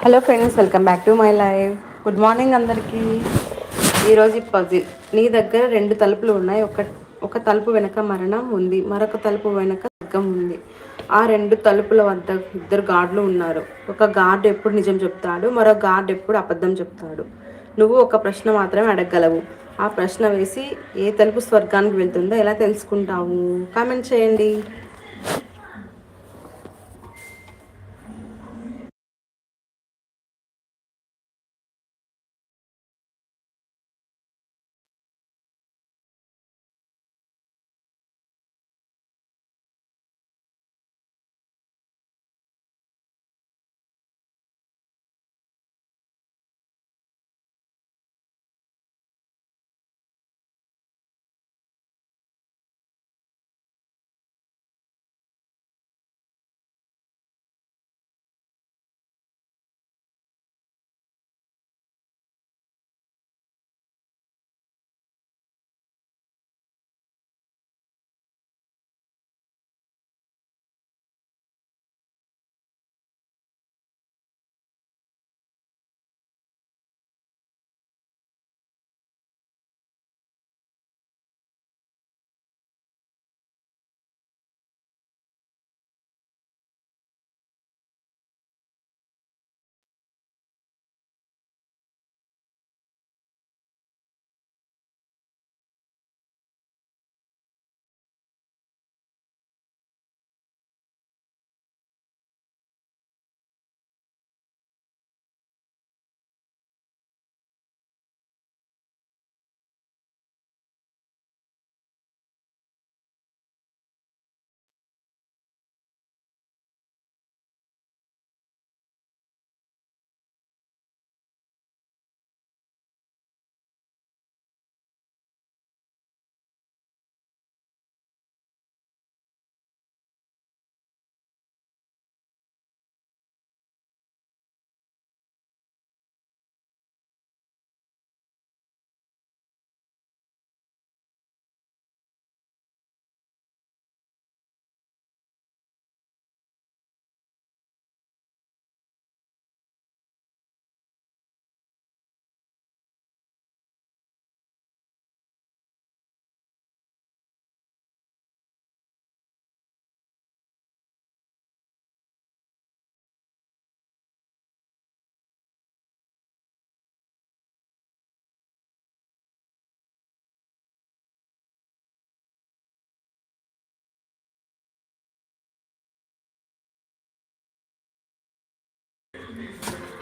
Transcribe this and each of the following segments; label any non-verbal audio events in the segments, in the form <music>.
Hello friends welcome back to my live good morning అందరికి. ఈరోజు puzzle నీ దగ్గర రెండు తలుపులు ఉన్నాయి. ఒక ఒక తలుపు వెనక మరణం ఉంది. మరొక తలుపు వెనక స్వర్గం ఉంది. ఆ రెండు తలుపుల వద్ద ఇద్దరు గార్డులు ఉన్నారు. ఒక గార్డు ఎప్పుడు నిజం చెప్తాడు? మరో గార్డు ఎప్పుడు అబద్ధం చెప్తాడు? నువ్వు ఒక ప్రశ్న మాత్రమే అడగగలవు. ఆ ప్రశ్న వేసి ఏ తలుపు స్వర్గానికి వెళ్తుందో ఎలా తెలుసుకుంటావు? కామెంట్ చేయండి.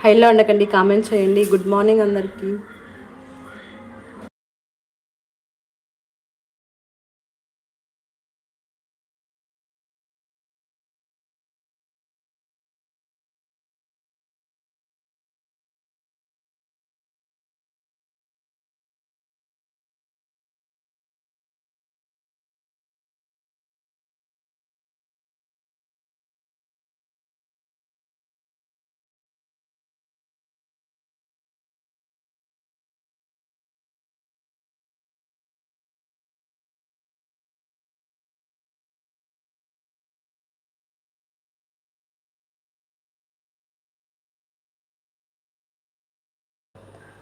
హైలో ఉండకండి కామెంట్ చేయండి. గుడ్ మార్నింగ్ అందరికీ.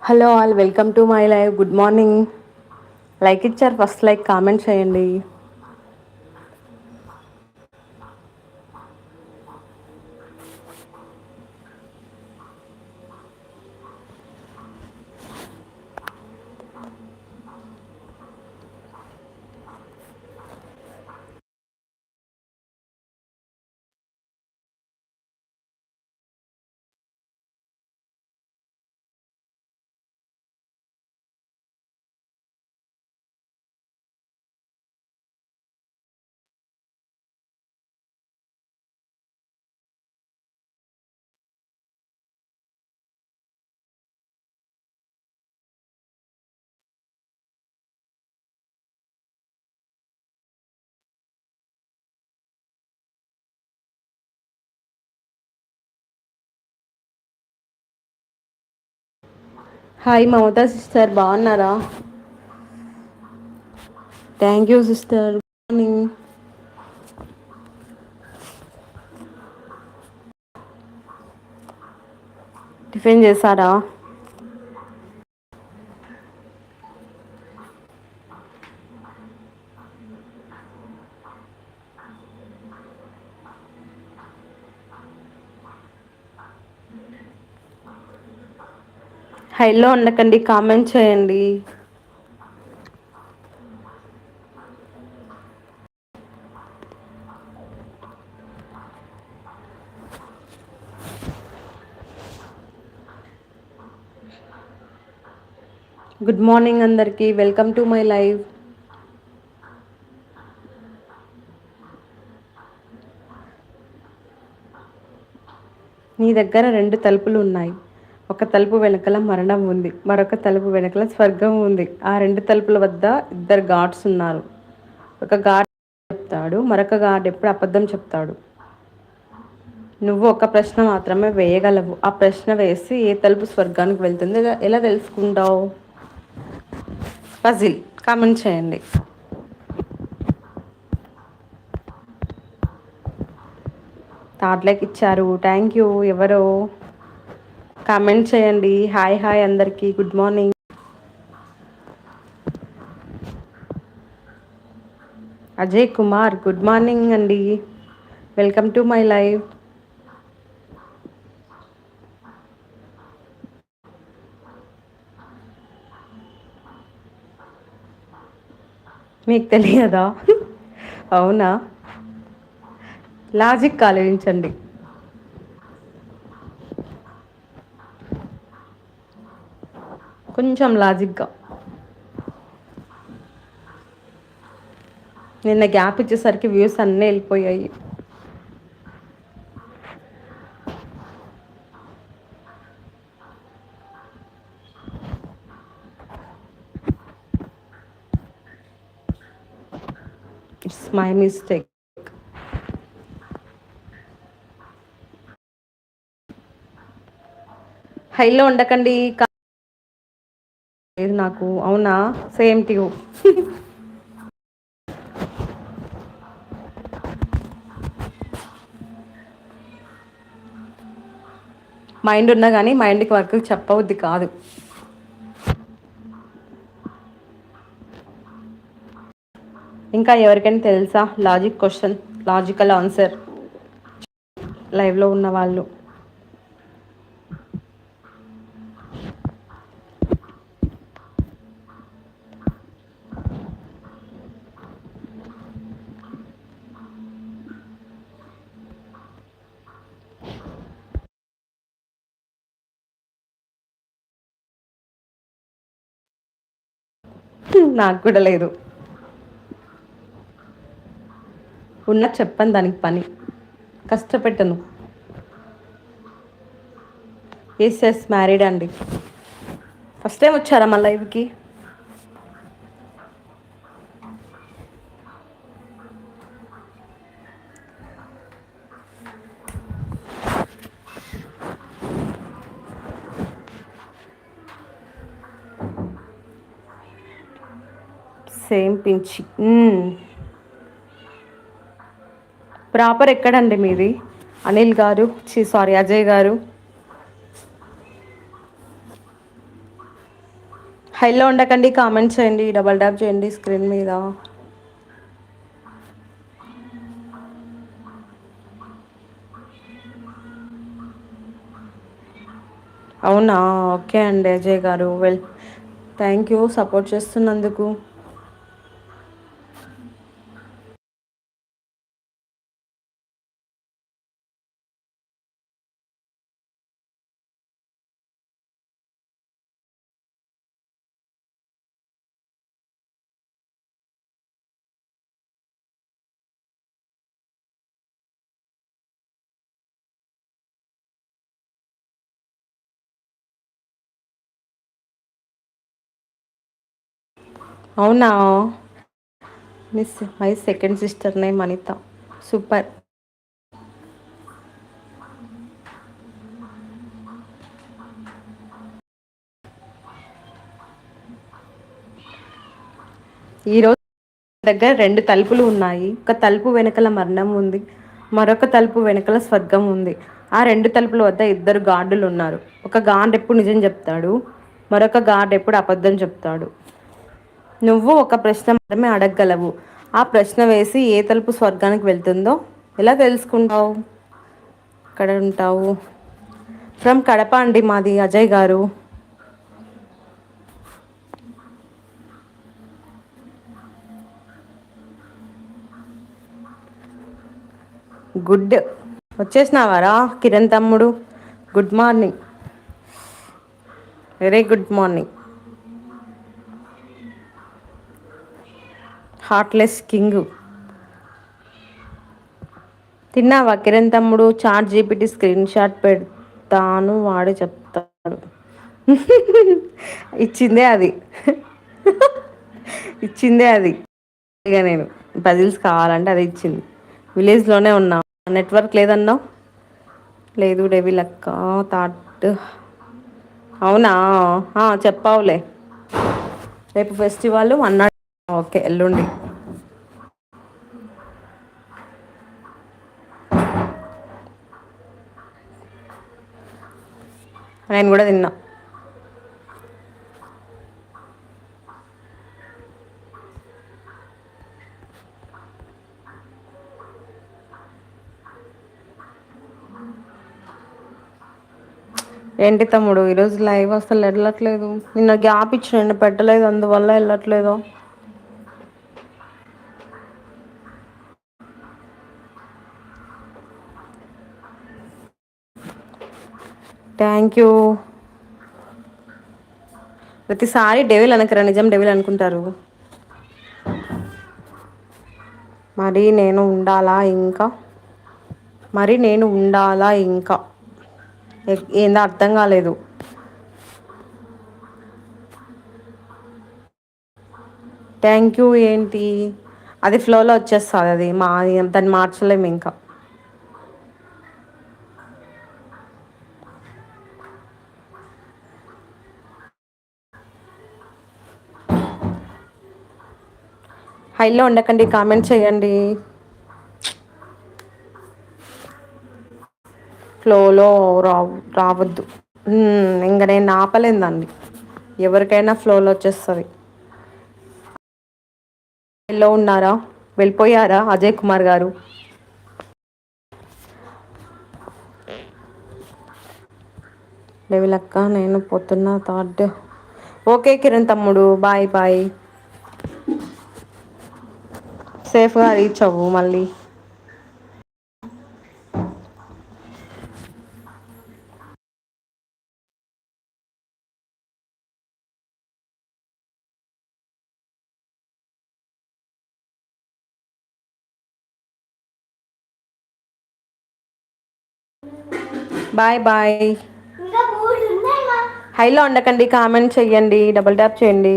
Hello all welcome to my live. Good morning. Like ఇచ్చారు ఫస్ట్ లైక్ కామెంట్ చేయండి. హాయ్ మమతా సిస్టర్ బాగున్నారా thank you sister good morning tiffin చేశారా? హైలో ఉండకండి కామెంట్ చేయండి. గుడ్ మార్నింగ్ అందరికీ. వెల్కమ్ టు మై లైవ్ నీ దగ్గర రెండు తలుపులు ఉన్నాయి. ఒక తలుపు వెనకల మరణం ఉంది. మరొక తలుపు వెనకల స్వర్గం ఉంది. ఆ రెండు తలుపుల వద్ద ఇద్దరు గాడ్స్ ఉన్నారు. ఒక గాడ్ చెప్తాడు మరొక గాడ్ ఎప్పుడు అబద్ధం చెప్తాడు. నువ్వు ఒక ప్రశ్న మాత్రమే వేయగలవు. ఆ ప్రశ్న వేసి ఏ తలుపు స్వర్గానికి వెళ్తుంది? ఎలా తెలుసుకుంటావు? పజిల్ కామెంట్ చేయండి. థాట్ ఇచ్చారు. థ్యాంక్ యూ ఎవరో? కామెంట్ చేయండి. హాయ్ హాయ్ అందరికీ. Good morning Ajay Kumar good morning అండి. వెల్కమ్ టు మై లైవ్ మీకు తెలియదా? <laughs> అవునా? లాజిక్ ఆలోచించండి. కొంచెం లాజిక్గా. నిన్న గ్యాప్ ఇచ్చేసరికి వ్యూస్ అన్నీ వెళ్ళిపోయాయి. ఇట్స్ మై మిస్టేక్ హైలో ఉండకండి. నాకు. అవునా? సేమ్ ట్యూ మైండ్ ఉన్నా కానీ మైండ్కి వర్క్ చెప్పవద్ది కాదు. ఇంకా ఎవరికైనా తెలుసా? లాజిక్ క్వశ్చన్ లాజికల్ ఆన్సర్ లైవ్లో ఉన్న వాళ్ళు. నాకు కూడా లేదు. ఉన్న చెప్పను దానికి పని. కష్టపెట్టను. ఎస్ ఎస్ మ్యారీడ్ అండి. ఫస్ట్ టైం వచ్చారా మా లైఫ్కి సేమ్ పించి. ప్రాపర్ ఎక్కడండి మీది? అనిల్ గారు సారీ అజయ్ గారు. హైలో ఉండకండి కామెంట్ చేయండి డబల్ ట్యాప్ చేయండి స్క్రీన్ మీద. అవునా? ఓకే అండి అజయ్ గారు. వెల్ థ్యాంక్ యూ సపోర్ట్ చేస్తున్నందుకు. అవునా? Miss my second sister name Anita super ఈరోజు దగ్గర రెండు తలుపులు ఉన్నాయి. ఒక తలుపు వెనకల మరణం ఉంది. మరొక తలుపు వెనకల స్వర్గం ఉంది. ఆ రెండు తలుపుల వద్ద ఇద్దరు గార్డులు ఉన్నారు. ఒక గార్డ్ ఎప్పుడు నిజం చెప్తాడు? మరొక గార్డ్ ఎప్పుడు అబద్ధం చెప్తాడు? నువ్వు ఒక ప్రశ్న మాత్రమే అడగగలవు. ఆ ప్రశ్న వేసి ఏ తలుపు స్వర్గానికి వెళ్తుందో ఎలా తెలుసుకుంటావు? ఎక్కడ ఉంటావు. ఫ్రమ్ కడప అండి మాది అజయ్ గారు. గుడ్. వచ్చేసినావారా కిరణ్ తమ్ముడు. Good morning. Very good morning. Heartless king. తిన్నావా? కిరణ్ తమ్ముడు చాట్ జీపీటీ స్క్రీన్ షాట్ పెడతాను వాడు చెప్తాడు. <laughs> ఇచ్చిందే అది. <laughs> ఇచ్చిందే అది. ఇక నేను పజిల్స్ కావాలంటే అది ఇచ్చింది. విలేజ్లోనే ఉన్నా. నెట్వర్క్ లేదన్నావు? లేదు డెవి లెక్క థాట్ అవునా? చెప్పావులే. రేపు ఫెస్టివల్ అన్నాడు ఓకే ఎల్లుండి. నేను కూడా తిన్నా. ఏంటి తమ్ముడు? ఈరోజు లైవ్ అసలు వెళ్ళట్లేదు. నిన్న గ్యాప్ ఇచ్చిన పెట్టలేదు అందువల్ల వెళ్ళట్లేదు. థ్యాంక్ యూ ప్రతిసారి డెవిల్ అనకరా నిజం డెవిల్ అనుకుంటారు. మరి నేను ఉండాలా ఇంకా? మరి నేను ఉండాలా ఇంకా? ఏందో అర్థం కాలేదు. థ్యాంక్ యూ ఏంటి? అది ఫ్లోలో వచ్చేస్తుంది అది. మా దాన్ని మార్చలేము ఇంకా. హైలో ఉండకండి కామెంట్ చేయండి. ఫ్లోలో రావు రావద్దు. ఇంకా నేను ఆపలేను దాన్ని ఎవరికైనా ఫ్లోలో వచ్చేస్తుంది. హైలో ఉన్నారా? వెళ్ళిపోయారా? అజయ్ కుమార్ గారు? లెవెలక్క నేను పోతున్నా థర్డ్ ఓకే కిరణ్ తమ్ముడు బాయ్ బాయ్. సేఫ్గా రీచ్ అవ్వు మళ్ళీ. Bye bye. హైలో ఉండకండి కామెంట్ చెయ్యండి డబుల్ ట్యాప్ చేయండి.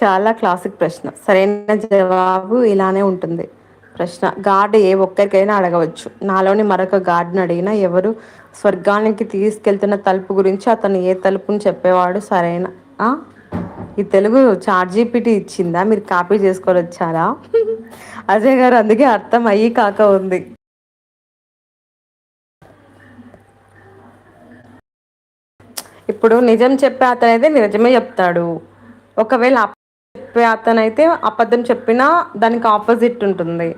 చాలా క్లాసిక్ ప్రశ్న. సరైన జవాబు ఇలానే ఉంటుంది. ప్రశ్న గాడ్ ఏ ఒక్కరికైనా అడగవచ్చు. నాలోని మరొక గాడ్ని అడిగినా ఎవరు స్వర్గానికి తీసుకెళ్తున్న తలుపు గురించి అతను ఏ తలుపుని చెప్పేవాడు సరైన ఈ తెలుగు చార్జీపీటీ ఇచ్చిందా? మీరు కాపీ చేసుకొని వచ్చారా? అజయ్ గారు అందుకే అర్థం అయ్యి కాక ఉంది. ఇప్పుడు నిజం చెప్పే అతనైతే నిజమే చెప్తాడు. ఒకవేళ చెప్పే అతనైతే అబద్ధం చెప్పినా దానికి ఆపోజిట్ ఉంటుంది.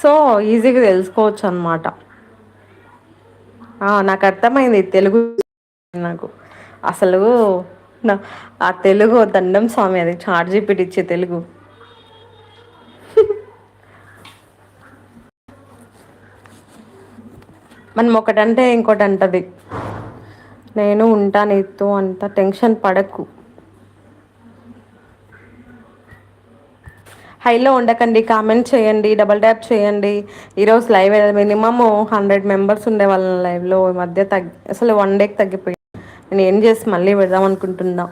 సో ఈజీగా తెలుసుకోవచ్చు అనమాట నాకు అర్థమైంది. తెలుగు <laughs> నాకు. అసలు ఆ తెలుగు దండం స్వామి అది చార్జీ ఇచ్చే తెలుగు. <laughs> మనం ఒకటంటే ఇంకోటి అంటది నేను ఉంటాను నీతో అంత టెన్షన్ పడకు. హైలో ఉండకండి కామెంట్ చేయండి డబల్ ట్యాప్ చేయండి. ఈరోజు లైవ్ మినిమమ్ హండ్రెడ్ మెంబర్స్ ఉండే వాళ్ళ లైవ్లో ఈ మధ్య తగ్గి అసలు వన్ డేకి తగ్గిపోయి నేను ఏం చేసి మళ్ళీ పెడదాం అనుకుంటున్నా.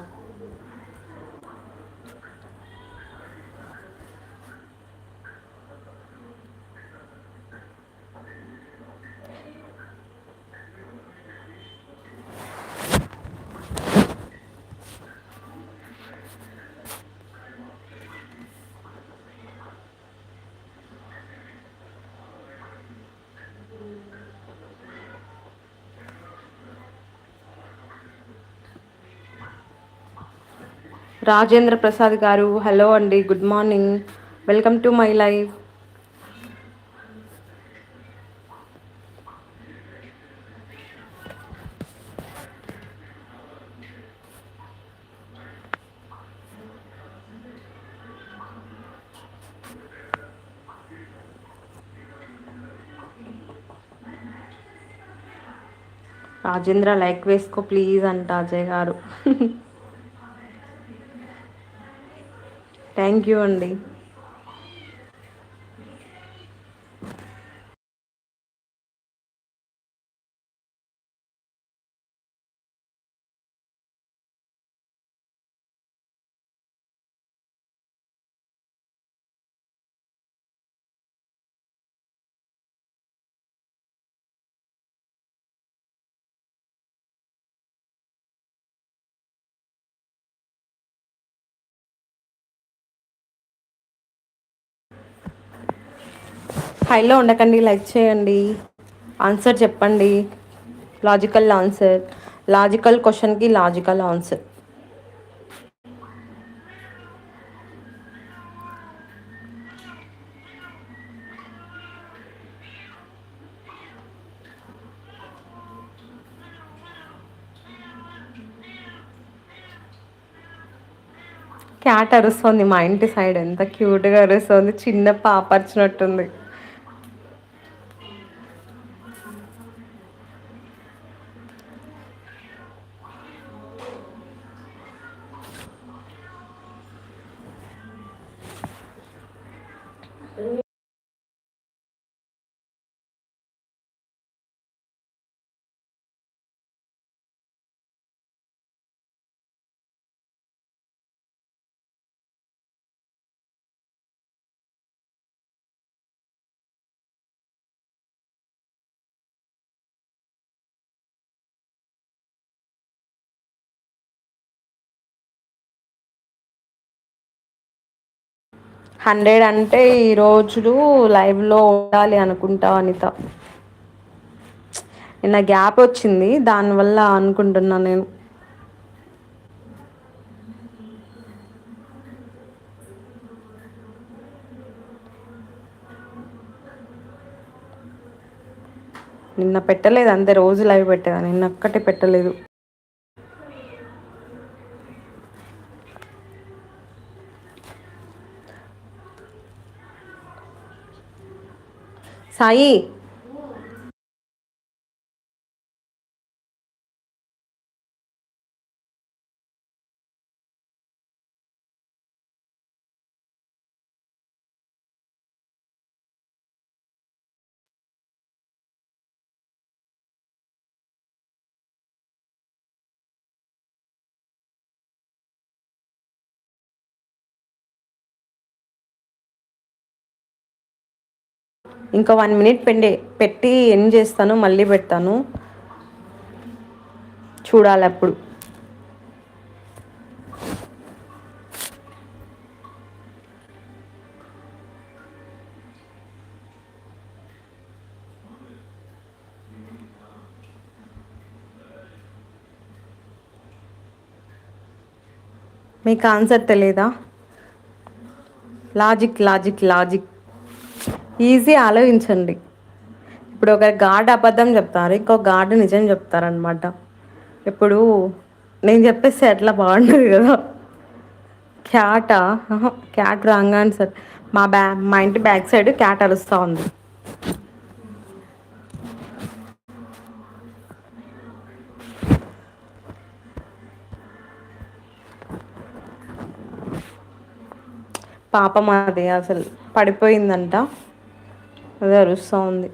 రాజేంద్ర ప్రసాద్ గారు హలో అండి good morning welcome to my life Rajendra like వేసుకో ప్లీజ్ అంట అజయ్ గారు. <laughs> థ్యాంక్ యూ అండి. హైలో ఉండకండి లైక్ చేయండి. ఆన్సర్ చెప్పండి. లాజికల్ ఆన్సర్ లాజికల్ క్వశ్చన్కి లాజికల్ ఆన్సర్ క్యాట్ అరుస్తుంది మా ఇంటి సైడ్ ఎంత క్యూట్గా అరుస్తుంది. చిన్న పాప అరిచినట్టుంది. హండ్రెడ్ అంటే ఈ రోజులు లైవ్లో ఉండాలి అనుకుంటా అనిత. నిన్న గ్యాప్ వచ్చింది దానివల్ల అనుకుంటున్నా నేను. నిన్న పెట్టలేదు అంతే రోజు లైవ్ పెట్టేదా నిన్న ఒక్కటే పెట్టలేదు. साई ఇంకా వన్ మినిట్ పెండి పెట్టి ఎండ్ చేస్తాను మళ్ళీ పెడతాను. చూడాలి అప్పుడు. మీకు ఆన్సర్ తెలియదా లాజిక్ లాజిక్ లాజిక్ ఈజీ ఆలోచించండి. ఇప్పుడు ఒక గాడ్ అబద్ధం చెప్తారు ఇంకో గాడ్ నిజం చెప్తారనమాట ఇప్పుడు నేను చెప్పేస్తే ఎట్లా బాగుంటుంది కదా? క్యాట క్యాట్ రాంగ్ ఆన్సర్. మా బ్యా మా ఇంటి బ్యాక్ సైడ్ క్యాట్ అరుస్తూ ఉంది. పాపం అది అసలు పడిపోయిందంట. అదే అరుస్తూ ఉంది.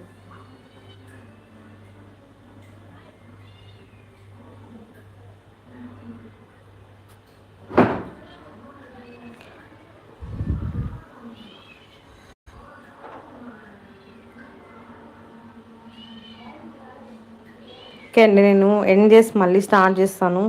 ఓకే అండి నేను ఎండ్ చేసి మళ్ళీ స్టార్ట్ చేస్తాను.